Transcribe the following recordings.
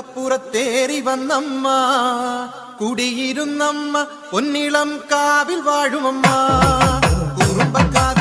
പുറത്തേറി വന്നമ്മ. കുടിയിരുന്നമ്മ. പൊന്നിളം Kavil വാഴുമമ്മ. കുറുമ്പക്കാവിലമ്മ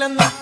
Chile no